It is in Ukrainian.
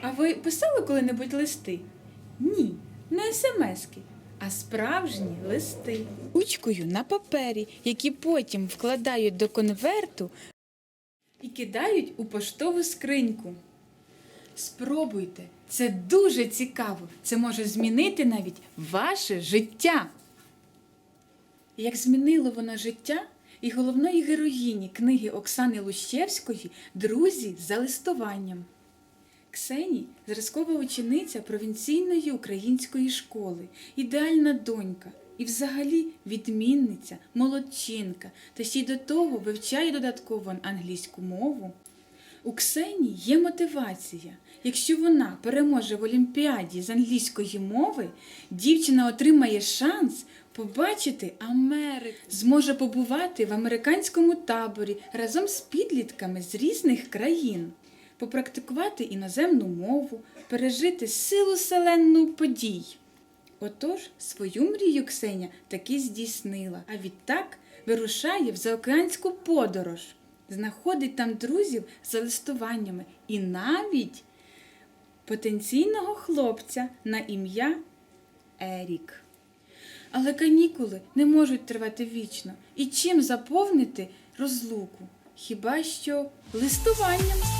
А ви писали коли-небудь листи? Ні, не смски, а справжні листи. Ручкою на папері, які потім вкладають до конверту і кидають у поштову скриньку. Спробуйте, це дуже цікаво. Це може змінити навіть ваше життя. Як змінило воно життя і головної героїні книги Оксани Лущевської Друзі за листуванням. Ксені зразкова учениця провінційної української школи, ідеальна донька і взагалі відмінниця, молодчинка, та ще й до того вивчає додатково англійську мову. У Ксені є мотивація. Якщо вона переможе в Олімпіаді з англійської мови, дівчина отримає шанс побачити Америку, зможе побувати в американському таборі разом з підлітками з різних країн, попрактикувати іноземну мову, пережити силу селенну подій. Отож, свою мрію Ксеня таки здійснила, а відтак вирушає в заокеанську подорож, знаходить там друзів за листуваннями і навіть потенційного хлопця на ім'я Ерік. Але канікули не можуть тривати вічно. І чим заповнити розлуку? Хіба що листуванням?